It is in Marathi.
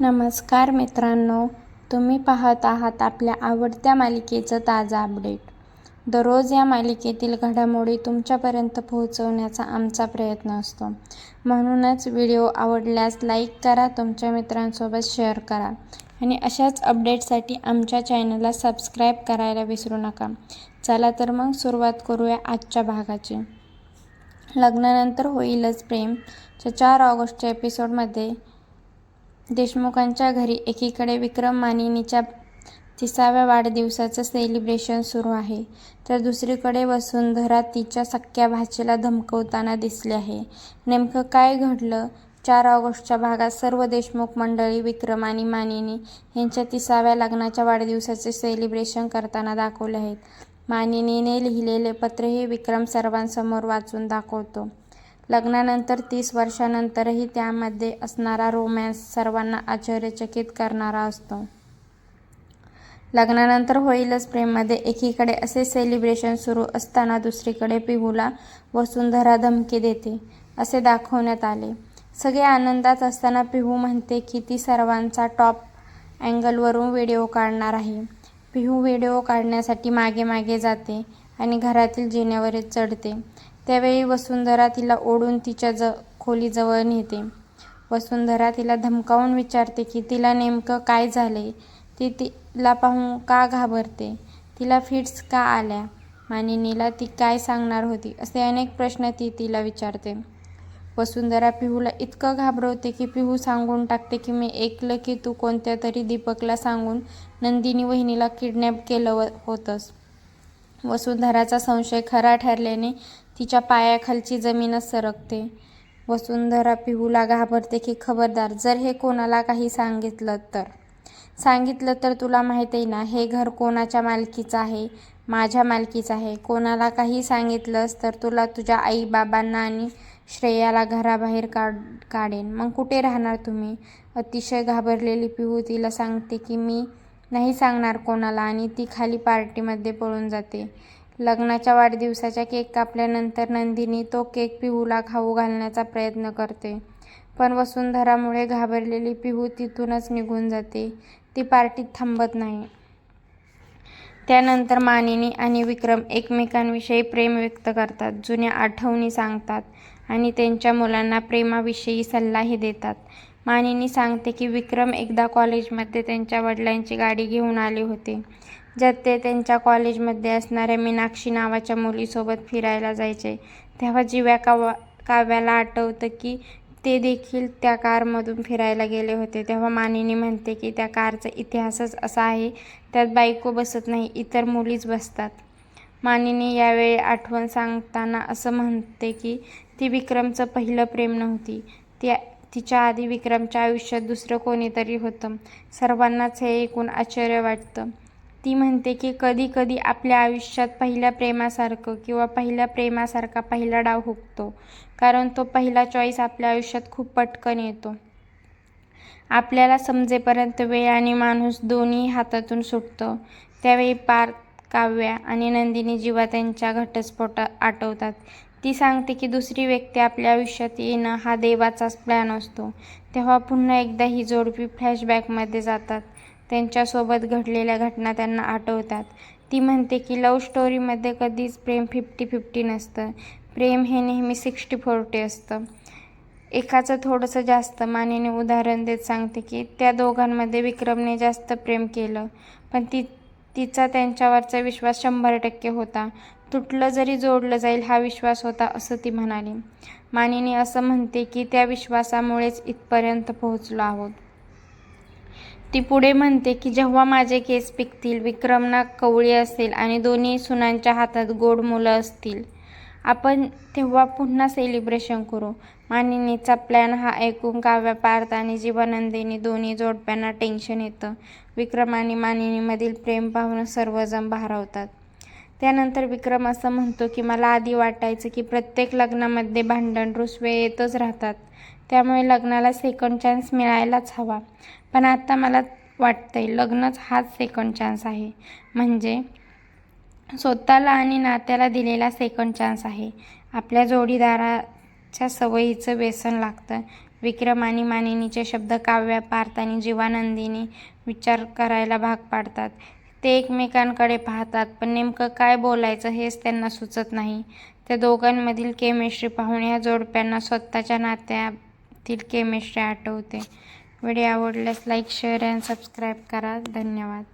नमस्कार मित्रांनो तुम्ही पाहत आहात आपल्या आवडत्या मालिकेचं ताजा अपडेट. दररोज या मालिकेतील घडामोडी तुमच्यापर्यंत पोहोचवण्याचा आमचा प्रयत्न असतो. म्हणूनच व्हिडिओ आवडल्यास लाईक करा तुमच्या मित्रांसोबत शेअर करा आणि अशाच अपडेटसाठी आमच्या चॅनलला सबस्क्राईब करायला विसरू नका. चला तर मग सुरुवात करूया आजच्या भागाची. लग्नानंतर होईलच प्रेम. च्या चार ऑगस्टच्या एपिसोडमध्ये देशमुखांच्या घरी एकीकडे विक्रम मानिनीच्या तिसाव्या वाढदिवसाचं सेलिब्रेशन सुरू आहे तर दुसरीकडे वसुंधरा तिच्या सख्ख्या भाचीला धमकवताना दिसली आहे. नेमकं काय घडलं? चार ऑगस्टच्या भागात सर्व देशमुख मंडळी विक्रम आणि मानिनी यांच्या तिसाव्या लग्नाच्या वाढदिवसाचे सेलिब्रेशन करताना दाखवले आहेत. मानिनीने लिहिलेले पत्र हे विक्रम सर्वांसमोर वाचून दाखवतो. लग्नानंतर तीस वर्षांनंतरही त्यामध्ये असणारा रोमॅन्स सर्वांना आश्चर्यचकित करणारा असतो. लग्नानंतर होईलच प्रेममध्ये. एकीकडे असे सेलिब्रेशन सुरू असताना दुसरीकडे पिहूला वसुंधरा धमकी देते असे दाखवण्यात आले. सगळे आनंदात असताना पिहू म्हणते की ती सर्वांचा टॉप अँगलवरून व्हिडिओ काढणार आहे. पिहू व्हिडिओ काढण्यासाठी मागे मागे जाते आणि घरातील जिन्यावरच चढते. त्यावेळी वसुंधरा तिला ओढून तिच्या ज खोलीजवळ नेते. वसुंधरा तिला धमकावून विचारते की तिला नेमकं काय झाले ती तिला पाहून का घाबरते? तिला फिट्स का आल्या? मानिनीला ती काय सांगणार होती? असे अनेक प्रश्न ती तिला विचारते. वसुंधरा पिहूला इतकं घाबरवते की पिहू सांगून टाकते की मी ऐकलं की तू कोणत्या तरी दीपकला सांगून नंदिनी वहिनीला किडनॅप केलं होतंस. वसुंधराचा संशय खरा ठरल्याने तिच्या पायाखालची जमीनच सरकते. वसुंधरा पिहूला घाबरते की खबरदार जर हे कोणाला काही सांगितलं तर. सांगितलं तर तुला माहीत आहे ना हे घर कोणाच्या मालकीचं आहे? माझ्या मालकीचं आहे. कोणाला काही सांगितलंस तर तुला तुझ्या आई बाबांना आणि श्रेयाला घराबाहेर काढ काढेन. मग कुठे राहणार तुम्ही? अतिशय घाबरलेली पिहू तिला सांगते की मी नाही सांगणार कोणाला आणि ती खाली पार्टीमध्ये पळून जाते. लग्नाच्या वाढदिवसाच्या केक कापल्यानंतर नंदिनी तो केक पिहूला खाऊ घालण्याचा प्रयत्न करते. पण वसुंधरामुळे घाबरलेली पिहू तिथूनच निघून जाते. ती पार्टीत थांबत नाही. त्यानंतर मानिनी आणि विक्रम एकमेकांविषयी प्रेम व्यक्त करतात. जुन्या आठवणी सांगतात आणि त्यांच्या मुलांना प्रेमाविषयी सल्लाही देतात. मानिनी सांगते की विक्रम एकदा कॉलेजमध्ये त्यांच्या वडिलांची गाडी घेऊन आले होते. ज्यात ते त्यांच्या कॉलेजमध्ये असणाऱ्या मीनाक्षी नावाच्या मुलीसोबत फिरायला जायचे तेव्हा जिव्या कावा काव्याला आठवतं की ते देखील त्या कारमधून फिरायला गेले होते. तेव्हा मानिनी म्हणते की त्या कारचा इतिहासच असा आहे त्यात बायको बसत नाही इतर मुलीच बसतात. मानिनी यावेळी आठवण सांगताना असं म्हणते की ती विक्रमचं पहिलं प्रेम नव्हती. ती तिच्या आधी विक्रमच्या आयुष्यात दुसरं कोणीतरी होतं. सर्वांनाच हे ऐकून आश्चर्य वाटतं. ती म्हणते की कधी कधी आपल्या आयुष्यात पहिल्या प्रेमासारखं किंवा पहिल्या प्रेमासारखा पहिला डाव हुकतो. कारण तो पहिला चॉईस आपल्या आयुष्यात खूप पटकन येतो. आपल्याला समजेपर्यंत वेळ आणि माणूस दोन्ही हातातून सुटतं. त्यावेळी पार काव्या आणि नंदिनी जीवा त्यांच्या घटस्फोट आठवतात ती सांगते की दुसरी व्यक्ती आपल्या आयुष्यात येणं हा देवाचाच प्लॅन असतो. तेव्हा पुन्हा एकदा ही जोडपी फ्लॅशबॅकमध्ये जातात. त्यांच्यासोबत घडलेल्या घटना त्यांना आठवतात. ती म्हणते की लव्ह स्टोरीमध्ये कधीच प्रेम फिफ्टी फिफ्टी नसतं. प्रेम हे नेहमी सिक्स्टी फोर्टी असतं. एकाचं थोडंसं जास्त मानेने उदाहरण देत सांगते की त्या दोघांमध्ये विक्रमने जास्त प्रेम केलं पण ती तिचा त्यांच्यावरचा विश्वास शंभर टक्के होता. तुटलं जरी जोडलं जाईल हा विश्वास होता असं ती म्हणाली. मानिनी असं म्हणते की त्या विश्वासामुळेच इथपर्यंत पोहोचलो आहोत. ती पुढे म्हणते की जेव्हा माझे केस पिकतील विक्रमना कवळी असेल आणि दोन्ही सुनांच्या हातात गोड मुलं असतील आपण तेव्हा पुन्हा सेलिब्रेशन करू. मानिनीचा प्लॅन हा ऐकून काव्या पार्थ आणि जीवानंदिनी दोन्ही जोडप्यांना टेन्शन येतं. विक्रम आणि मानिनीमधील प्रेम पाहून सर्वजण भारावतात. त्यानंतर विक्रम असं म्हणतो की मला आधी वाटायचं की प्रत्येक लग्नामध्ये भांडण रुसवे येतच राहतात. त्यामुळे लग्नाला सेकंड चान्स मिळायलाच हवा. पण आता मला वाटतंय लग्नच हाच सेकंड चान्स आहे. म्हणजे स्वतःला आणि नात्याला दिलेला सेकंड चान्स आहे. आपल्या जोडीदाराच्या सवयीचं व्यसन लागतं. विक्रम आणि मानिनीचे शब्द काव्या पार्थ आणि जीवानंदीने विचार करायला भाग पाडतात. ते एकमेकांकडे पाहतात पण नेमकं काय बोलायचं हेच त्यांना सुचत नाही. त्या दोघांमधील केमिस्ट्री पाहून या जोडप्यांना स्वतःच्या नात्यातील केमिस्ट्री आठवते. व्हिडिओ आवडल्यास लाईक, शेअर अँड सबस्क्राईब करा. धन्यवाद.